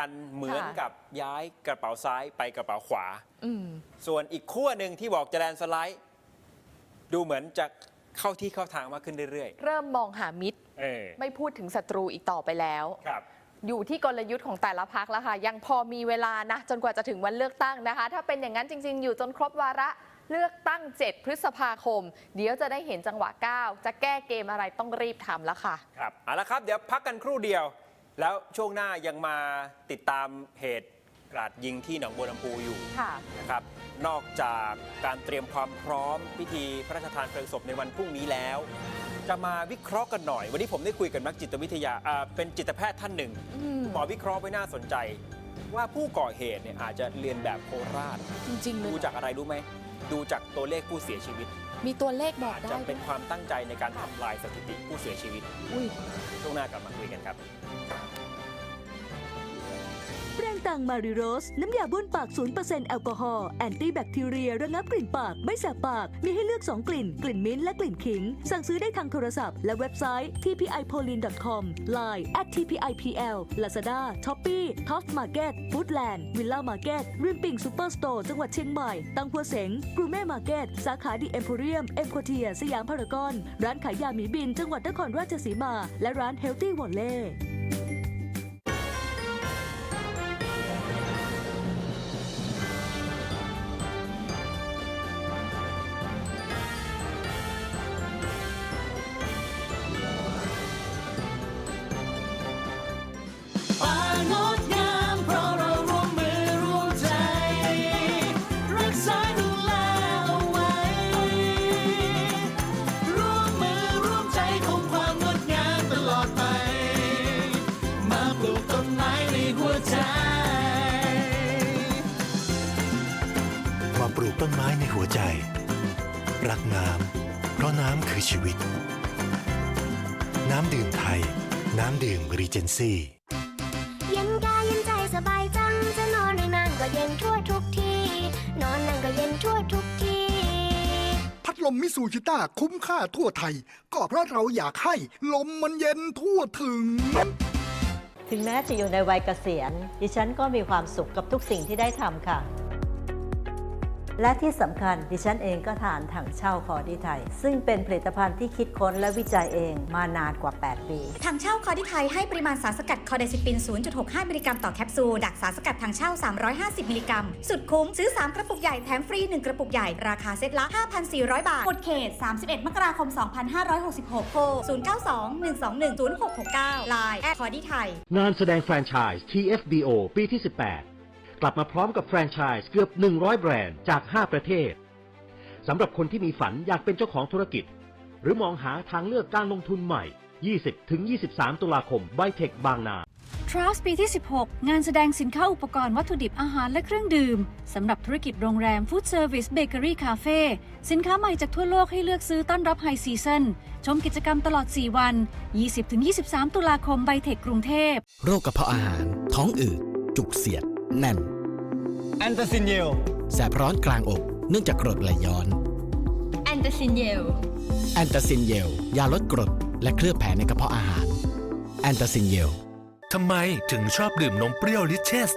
กันเหมือนกับย้ายกระเป๋าซ้ายไปกระเป๋าขวา อืม ส่วนอีกขั้วหนึ่งที่บอกจะแลนด์สไลด์ ดูเหมือนจะเข้าที่เข้าทางมากขึ้นเรื่อยเริ่มมองหามิตร ๆ เออไม่พูดถึงศัตรูอีกต่อไปแล้ว ครับ อยู่ที่กลยุทธ์ของแต่ละพักแล้วค่ะ ยังพอมีเวลานะ จนกว่าจะถึงวันเลือกตั้งนะคะ ถ้าเป็นอย่างนั้นจริง ๆ อยู่จนครบวาระเลือกตั้ง 7 พฤษภาคม เดี๋ยวจะได้เห็นจังหวะก้าวจะแก้เกมอะไรต้องรีบทำแล้วค่ะ ครับเอาละครับ เดี๋ยวพักกันครู่เดียว แล้วช่วงหน้ายังมาติดตามเหตุกราดยิงที่หนองบัวลำพูอยู่ค่ะนะครับนอกจากการเตรียมความพร้อมพิธีพระราชทานเพลิงศพในวันพรุ่งนี้แล้ว จะมาวิเคราะห์กันหน่อย วันนี้ผมได้คุยกับนักจิตวิทยาอ่าเป็นจิตแพทย์ท่านหนึ่งอืมหมอวิเคราะห์ไว้น่าสนใจ ว่าผู้ก่อเหตุเนี่ยอาจจะเรียนแบบโคราช จริงๆเลดูยจากอะไรรู้ไหม ดูจากตัวเลขผู้เสียชีวิต มีตัวเลขบอกอาจได้จะด้เป็วนยความตั้งใจในการทำลายสถิติผู้เสียชีวิต อุ้ย ช่วงหน้ากลับมาคุยกันครับ แปรงตังมาริโรส น้ำยาบ้วนปาก 0%แอลกอฮอล์แอนตี้แบคทีเรีย ระงับกลิ่นปาก ไม่แสบปาก มีให้เลือก 2 กลิ่น กลิ่นมิ้นท์และกลิ่นขิง สั่งซื้อได้ทางโทรศัพท์ และเว็บไซต์ tpipolin.com line at tpipl lazada shopee top market foodland villa market ริมปิงซูเปอร์สโตร์จังหวัดเชียงใหม่ ตังพัวเสงกรูเม่มาร์เก็ตสาขาดีเอ็มโพเรียมเอ็มโคเทียสยามพารากอน ร้านขายยาหมีบิน จังหวัดนครราชสีมา และร้านเฮลตี้วอลเล่ นไม้ในหัวใจ รักน้ำเพราะน้ำคือชีวิต น้ำดื่มไทย น้ำดื่มรีเจนซี่เย็นกายเย็นใจสบายจัง จะนอนหรือนั่งก็เย็นทั่วทุกที่นอนนั่งก็เย็นทั่วทุกที่พัดลมมิสูชิต้าคุ้มค่าทั่วไทย ก็เพราะเราอยากให้ลมมันเย็นทั่วถึง ถึงแม้จะอยู่ในวัยเกษียณดิฉันก็มีความสุขกับทุกสิ่งที่ได้ทำค่ะ และที่สำคัญดิฉันเองก็ทานถังเช่าคอดีไทย ซึ่งเป็นผลิตภัณฑ์ที่คิดค้นและวิจัยเองมานานกว่า 8 ปี ทางเช่าคอร์ดิไทยให้ปริมาณสารสกัดคอเดซิปิน 0.65 มิลลิกรัมต่อแคปซูล ดักสารสกัดทางเช่า 350 มิลลิกรัม สุดคุ้ม ซื้อ 3 กระปุกใหญ่ แถมฟรี 1 กระปุกใหญ่ ราคาเซ็ตละ 5,400 บาทกดเขต 31 มกราคม 2566โทร092 121 0669 Line แอดคอร์ดิไทยงานแสดงแฟรนไชส์ TFBO ปีที่ 18 กลับมาพร้อมกับแฟรนไชส์เกือบ 100 แบรนด์จาก 5 ประเทศสำหรับคนที่มีฝันอยากเป็นเจ้าของธุรกิจ หรือมองหาทางเลือกการลงทุนใหม่ 20-23 ตุลาคมไบเทคบางนา Trust ปีที่ 16 งานแสดงสินค้าอุปกรณ์วัตถุดิบอาหารและเครื่องดื่ม สำหรับธุรกิจโรงแรม Food Service Bakery Cafe สินค้าใหม่จากทั่วโลกให้เลือกซื้อต้อนรับไฮซีซันชมกิจกรรมตลอด 4 วัน 20-23 ตุลาคมไบเทคกรุงเทพ โรคกระเพาะอาหาร ท้องอืดจุกเสียด แน่น แอนตาซินเยล แสบร้อนกลางอกเนื่องจากกรดไหลย้อน แอนตาซินเยล แอนตาซินเยล ยาลดกรด และเคลือบแผลในกระเพาะอาหาร แอนตาซินเยล ทำไมถึงชอบดื่มนมเปรี้ยวลิเชส